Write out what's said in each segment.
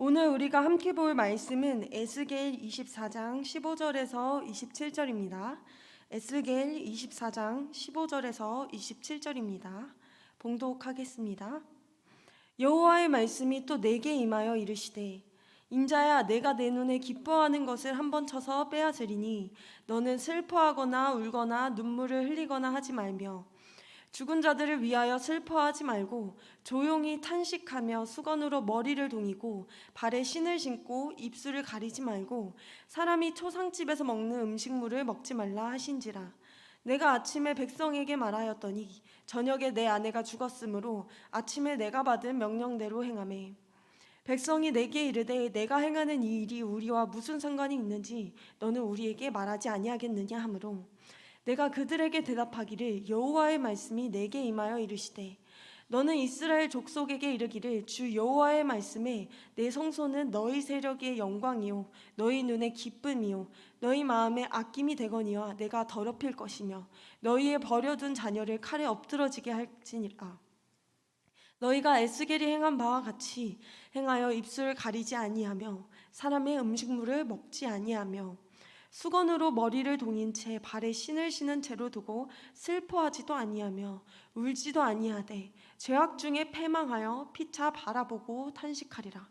오늘 우리가 함께 볼 말씀은 에스겔 24장 15절에서 27절입니다. 에스겔 24장 15절에서 27절입니다. 봉독하겠습니다. 여호와의 말씀이 또 내게 임하여 이르시되 인자야 내가 내 눈에 기뻐하는 것을 한 번 쳐서 빼앗으리니 너는 슬퍼하거나 울거나 눈물을 흘리거나 하지 말며 죽은 자들을 위하여 슬퍼하지 말고 조용히 탄식하며 수건으로 머리를 동이고 발에 신을 신고 입술을 가리지 말고 사람이 초상집에서 먹는 음식물을 먹지 말라 하신지라. 내가 아침에 백성에게 말하였더니 저녁에 내 아내가 죽었으므로 아침에 내가 받은 명령대로 행하매 백성이 내게 이르되 내가 행하는 이 일이 우리와 무슨 상관이 있는지 너는 우리에게 말하지 아니하겠느냐 하므로 내가 그들에게 대답하기를 여호와의 말씀이 내게 임하여 이르시되 너는 이스라엘 족속에게 이르기를 주 여호와의 말씀에 내 성소는 너희 세력의 영광이요 너희 눈의 기쁨이요 너희 마음에 아낌이 되거니와 내가 더럽힐 것이며 너희의 버려둔 자녀를 칼에 엎드러지게 할지니라. 너희가 에스겔이 행한 바와 같이 행하여 입술을 가리지 아니하며 사람의 음식물을 먹지 아니하며 수건으로 머리를 동인 채 발에 신을 신은 채로 두고 슬퍼하지도 아니하며 울지도 아니하되 죄악 중에 패망하여 피차 바라보고 탄식하리라.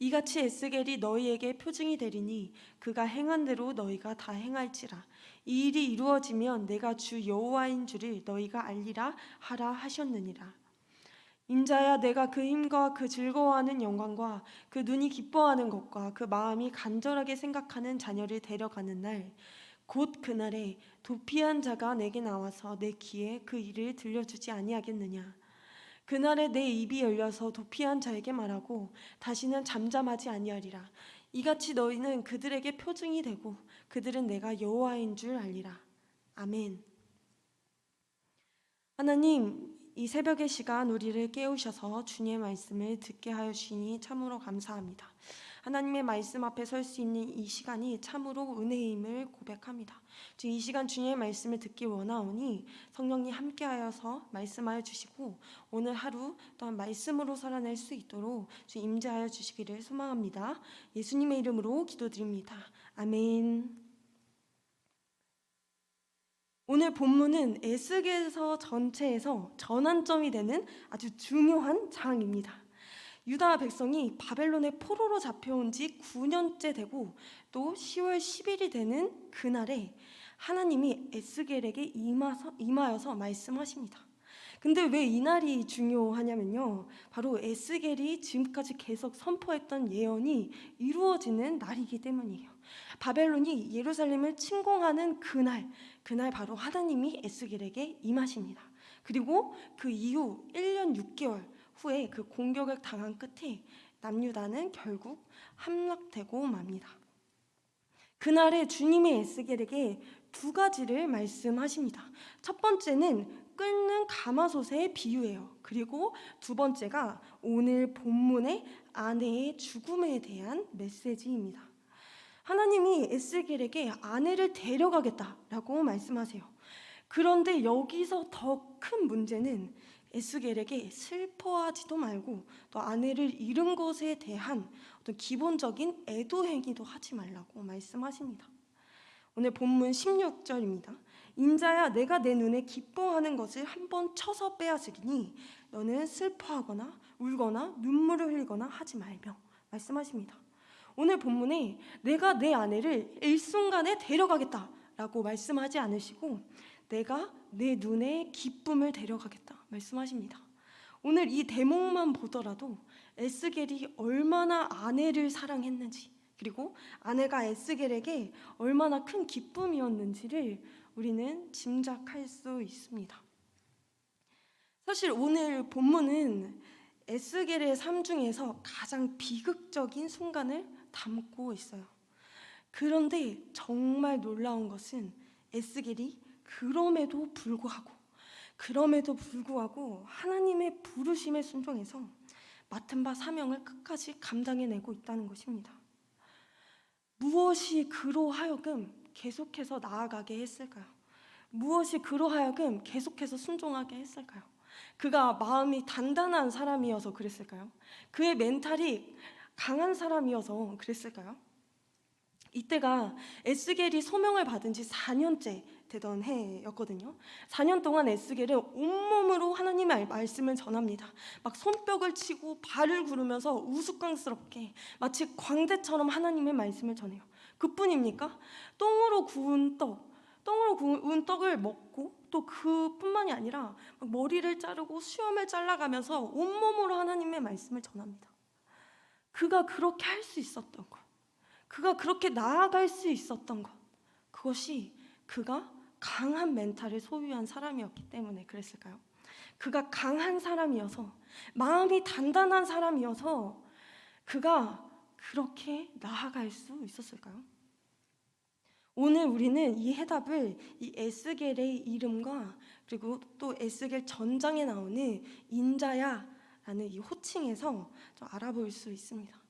이같이 에스겔이 너희에게 표징이 되리니 그가 행한 대로 너희가 다 행할지라. 이 일이 이루어지면 내가 주 여호와인 줄을 너희가 알리라 하라 하셨느니라. 인자야 내가 그 힘과 그 즐거워하는 영광과 그 눈이 기뻐하는 것과 그 마음이 간절하게 생각하는 자녀를 데려가는 날 곧 그날에 도피한 자가 내게 나와서 내 귀에 그 일을 들려주지 아니하겠느냐? 그날에 내 입이 열려서 도피한 자에게 말하고 다시는 잠잠하지 아니하리라. 이같이 너희는 그들에게 표징이 되고 그들은 내가 여호와인 줄 알리라. 아멘. 하나님 이 새벽의 시간 우리를 깨우셔서 주님의 말씀을 듣게 하여 주시니 참으로 감사합니다. 하나님의 말씀 앞에 설 수 있는 이 시간이 참으로 은혜임을 고백합니다. 주이 시간 주님의 말씀을 듣기 원하오니 성령님 함께하여서 말씀하여 주시고 오늘 하루 또한 말씀으로 살아낼 수 있도록 주 임재하여 주시기를 소망합니다. 예수님의 이름으로 기도드립니다. 아멘. 오늘 본문은 에스겔서 전체에서 전환점이 되는 아주 중요한 장입니다. 유다 백성이 바벨론의 포로로 잡혀온 지 9년째 되고 또 10월 10일이 되는 그날에 하나님이 에스겔에게 임하서, 임하여서 말씀하십니다. 근데 왜 이 날이 중요하냐면요. 바로 에스겔이 지금까지 계속 선포했던 예언이 이루어지는 날이기 때문이에요. 바벨론이 예루살렘을 침공하는 그날, 그날 바로 하나님이 에스겔에게 임하십니다. 그리고 그 이후 1년 6개월 후에 그 공격을 당한 끝에 남유다는 결국 함락되고 맙니다. 그날에 주님의 에스겔에게 두 가지를 말씀하십니다. 첫 번째는 끓는 가마솥의 비유예요. 그리고 두 번째가 오늘 본문의 아내의 죽음에 대한 메시지입니다. 하나님이 에스겔에게 아내를 데려가겠다라고 말씀하세요. 그런데 여기서 더 큰 문제는 에스겔에게 슬퍼하지도 말고 또 아내를 잃은 것에 대한 어떤 기본적인 애도 행위도 하지 말라고 말씀하십니다. 오늘 본문 16절입니다. 인자야 내가 내 눈에 기뻐하는 것을 한 번 쳐서 빼앗으리니 너는 슬퍼하거나 울거나 눈물을 흘리거나 하지 말며 말씀하십니다. 오늘 본문에 내가 내 아내를 일순간에 데려가겠다라고 말씀하지 않으시고 내가 내 눈에 기쁨을 데려가겠다 말씀하십니다. 오늘 이 대목만 보더라도 에스겔이 얼마나 아내를 사랑했는지 그리고 아내가 에스겔에게 얼마나 큰 기쁨이었는지를 우리는 짐작할 수 있습니다. 사실 오늘 본문은 에스겔의 삶 중에서 가장 비극적인 순간을 담고 있어요. 그런데 정말 놀라운 것은 에스겔이 그럼에도 불구하고 그럼에도 불구하고 하나님의 부르심에 순종해서 맡은 바 사명을 끝까지 감당해내고 있다는 것입니다. 무엇이 그로 하여금 계속해서 나아가게 했을까요? 무엇이 그로 하여금 계속해서 순종하게 했을까요? 그가 마음이 단단한 사람이어서 그랬을까요? 그의 멘탈이 강한 사람이어서 그랬을까요? 이때가 에스겔이 소명을 받은 지 4년째 되던 해였거든요. 4년 동안 에스겔은 온몸으로 하나님의 말씀을 전합니다. 막 손뼉을 치고 발을 구르면서 우스꽝스럽게 마치 광대처럼 하나님의 말씀을 전해요. 그뿐입니까? 똥으로 구운 떡, 똥으로 구운 떡을 먹고 또 그뿐만이 아니라 막 머리를 자르고 수염을 잘라가면서 온몸으로 하나님의 말씀을 전합니다. 그가 그렇게 할 수 있었던 것, 그가 그렇게 나아갈 수 있었던 것, 그것이 그가 강한 멘탈을 소유한 사람이었기 때문에 그랬을까요? 그가 강한 사람이어서 마음이 단단한 사람이어서 그가 그렇게 나아갈 수 있었을까요? 오늘 우리는 이 해답을 이 에스겔의 이름과 그리고 또 에스겔 전장에 나오는 인자야 라는 이 호칭에서 좀 알아볼 수 있습니다.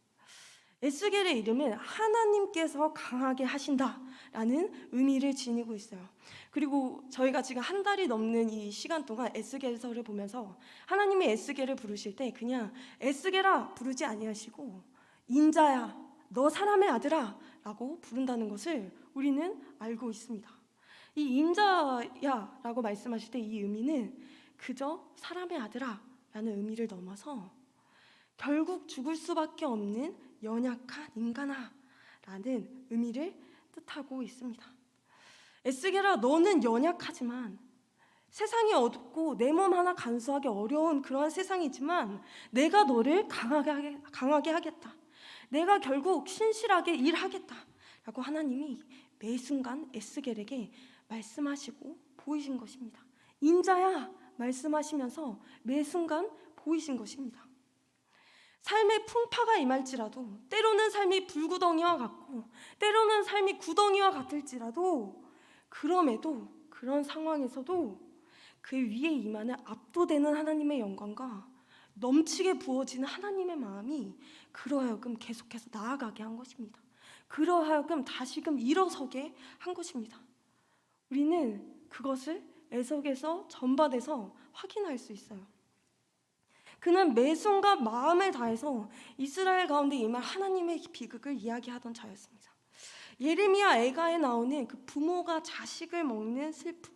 에스겔의 이름은 하나님께서 강하게 하신다라는 의미를 지니고 있어요. 그리고 저희가 지금 한 달이 넘는 이 시간 동안 에스겔서를 보면서 하나님이 에스겔을 부르실 때 그냥 에스겔아 부르지 아니하시고 인자야 너 사람의 아들아라고 부른다는 것을 우리는 알고 있습니다. 이 인자야라고 말씀하실 때 이 의미는 그저 사람의 아들아 라는 의미를 넘어서 결국 죽을 수밖에 없는 연약한 인간아 라는 의미를 뜻하고 있습니다. 에스겔아 너는 연약하지만 세상이 어둡고 내 몸 하나 간수하기 어려운 그러한 세상이지만 내가 너를 강하게 하게, 강하게 하겠다. 내가 결국 신실하게 일하겠다 라고 하나님이 매 순간 에스겔에게 말씀하시고 보이신 것입니다. 인자야 말씀하시면서 매 순간 보이신 것입니다. 삶의 풍파가 임할지라도 때로는 삶이 불구덩이와 같고 때로는 삶이 구덩이와 같을지라도 그럼에도 그런 상황에서도 그 위에 임하는 압도되는 하나님의 영광과 넘치게 부어지는 하나님의 마음이 그러하여금 계속해서 나아가게 한 것입니다. 그러하여금 다시금 일어서게 한 것입니다. 우리는 그것을 애석에서 전반에서 확인할 수 있어요. 그는 매 순간 마음을 다해서 이스라엘 가운데 임할 하나님의 비극을 이야기하던 자였습니다. 예레미야 애가에 나오는 그 부모가 자식을 먹는 슬픔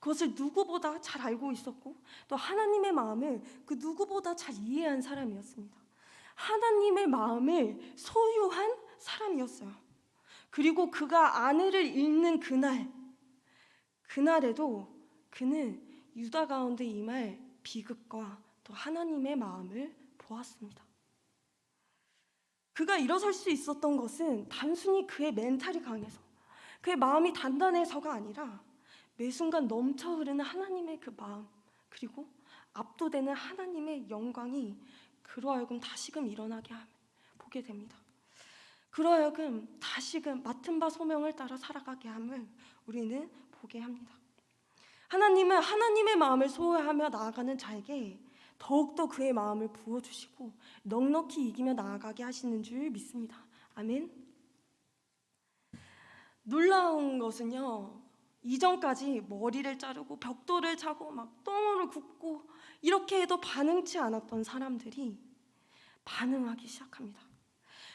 그것을 누구보다 잘 알고 있었고 또 하나님의 마음을 그 누구보다 잘 이해한 사람이었습니다. 하나님의 마음을 소유한 사람이었어요. 그리고 그가 아내를 잃는 그날 그날에도 그는 유다 가운데 임할 비극과 또 하나님의 마음을 보았습니다. 그가 일어설 수 있었던 것은 단순히 그의 멘탈이 강해서 그의 마음이 단단해서가 아니라 매 순간 넘쳐 흐르는 하나님의 그 마음 그리고 압도되는 하나님의 영광이 그러하여금 다시금 일어나게 함 보게 됩니다. 그러 하여금 다시금 맡은 바 소명을 따라 살아가게 함을 우리는 보게 합니다. 하나님은 하나님의 마음을 소유하며 나아가는 자에게 더욱더 그의 마음을 부어주시고 넉넉히 이기며 나아가게 하시는 줄 믿습니다. 아멘. 놀라운 것은요. 이전까지 머리를 자르고 벽돌을 차고 막 똥으로 굽고 이렇게 해도 반응치 않았던 사람들이 반응하기 시작합니다.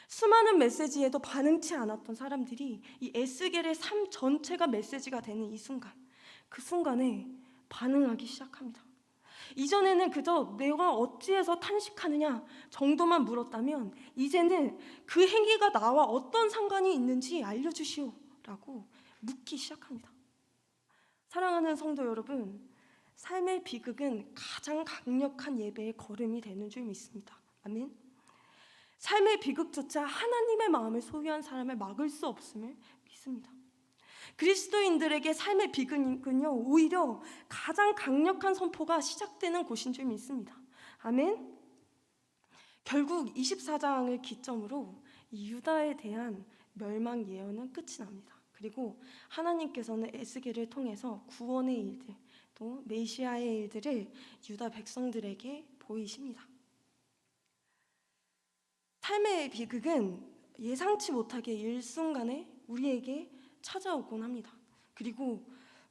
수많은 메시지에도 반응치 않았던 사람들이 이 에스겔의 삶 전체가 메시지가 되는 이 순간, 그 순간에 반응하기 시작합니다. 이전에는 그저 내가 어찌해서 탄식하느냐 정도만 물었다면 이제는 그 행위가 나와 어떤 상관이 있는지 알려주시오라고 묻기 시작합니다. 사랑하는 성도 여러분, 삶의 비극은 가장 강력한 예배의 걸음이 되는 줄 믿습니다. 아멘. 삶의 비극조차 하나님의 마음을 소유한 사람을 막을 수 없음을 믿습니다. 그리스도인들에게 삶의 비극은요 오히려 가장 강력한 선포가 시작되는 곳인 줄 믿습니다. 아멘. 결국 24장을 기점으로 유다에 대한 멸망 예언은 끝이 납니다. 그리고 하나님께서는 에스겔을 통해서 구원의 일들, 또 메시아의 일들을 유다 백성들에게 보이십니다. 삶의 비극은 예상치 못하게 일순간에 우리에게 찾아오곤 합니다. 그리고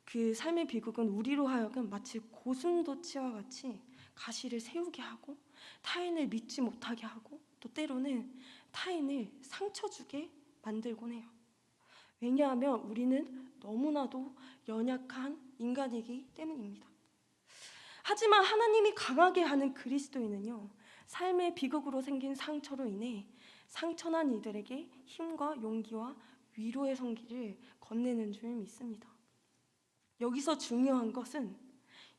그 삶의 비극은 우리로 하여금 마치 고슴도치와 같이 가시를 세우게 하고 타인을 믿지 못하게 하고 또 때로는 타인을 상처 주게 만들곤 해요. 왜냐하면 우리는 너무나도 연약한 인간이기 때문입니다. 하지만 하나님이 강하게 하는 그리스도인은요, 삶의 비극으로 생긴 상처로 인해 상처난 이들에게 힘과 용기와 위로의 성기를 건네는 줄 믿습니다. 여기서 중요한 것은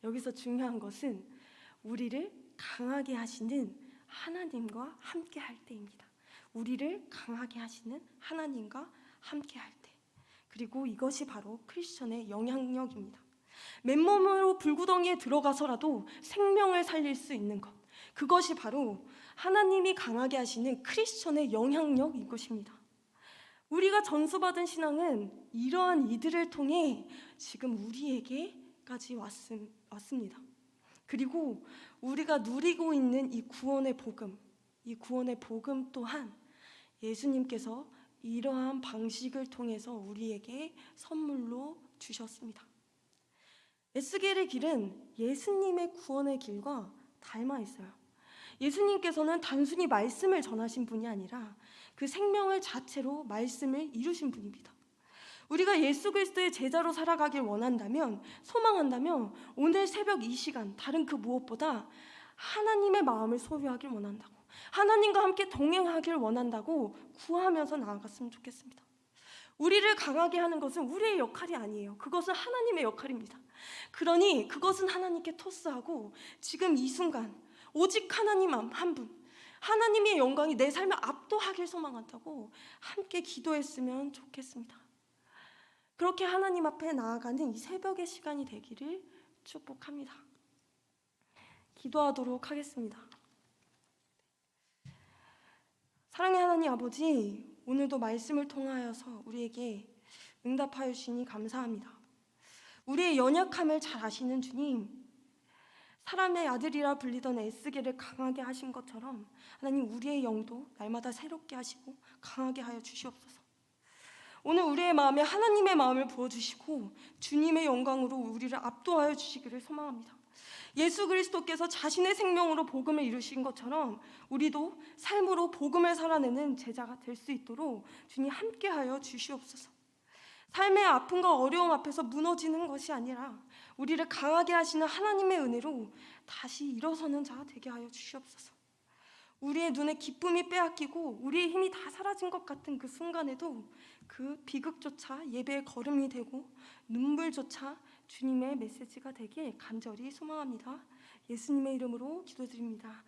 여기서 중요한 것은 우리를 강하게 하시는 하나님과 함께 할 때입니다. 우리를 강하게 하시는 하나님과 함께 할 때. 그리고 이것이 바로 크리스천의 영향력입니다. 맨몸으로 불구덩이에 들어가서라도 생명을 살릴 수 있는 것. 그것이 바로 하나님이 강하게 하시는 크리스천의 영향력인 것입니다. 우리가 전수받은 신앙은 이러한 이들을 통해 지금 우리에게까지 왔음, 왔습니다. 그리고 우리가 누리고 있는 이 구원의 복음, 이 구원의 복음 또한 예수님께서 이러한 방식을 통해서 우리에게 선물로 주셨습니다. 에스겔의 길은 예수님의 구원의 길과 닮아 있어요. 예수님께서는 단순히 말씀을 전하신 분이 아니라 그 생명을 자체로 말씀을 이루신 분입니다. 우리가 예수 그리스도의 제자로 살아가길 원한다면 소망한다면 오늘 새벽 이 시간 다른 그 무엇보다 하나님의 마음을 소유하길 원한다고 하나님과 함께 동행하길 원한다고 구하면서 나아갔으면 좋겠습니다. 우리를 강하게 하는 것은 우리의 역할이 아니에요. 그것은 하나님의 역할입니다. 그러니 그것은 하나님께 토스하고 지금 이 순간 오직 하나님 한 분, 하나님의 영광이 내 삶을 압도하길 소망한다고 함께 기도했으면 좋겠습니다. 그렇게 하나님 앞에 나아가는 이 새벽의 시간이 되기를 축복합니다. 기도하도록 하겠습니다. 사랑의 하나님 아버지, 오늘도 말씀을 통하여서 우리에게 응답하여 주시니 감사합니다. 우리의 연약함을 잘 아시는 주님, 사람의 아들이라 불리던 에스겔을 강하게 하신 것처럼 하나님 우리의 영도 날마다 새롭게 하시고 강하게 하여 주시옵소서. 오늘 우리의 마음에 하나님의 마음을 부어 주시고 주님의 영광으로 우리를 압도하여 주시기를 소망합니다. 예수 그리스도께서 자신의 생명으로 복음을 이루신 것처럼 우리도 삶으로 복음을 살아내는 제자가 될 수 있도록 주님 함께하여 주시옵소서. 삶의 아픔과 어려움 앞에서 무너지는 것이 아니라 우리를 강하게 하시는 하나님의 은혜로 다시 일어서는 자 되게 하여 주시옵소서. 우리의 눈에 기쁨이 빼앗기고 우리의 힘이 다 사라진 것 같은 그 순간에도 그 비극조차 예배의 걸음이 되고 눈물조차 주님의 메시지가 되길 간절히 소망합니다. 예수님의 이름으로 기도드립니다.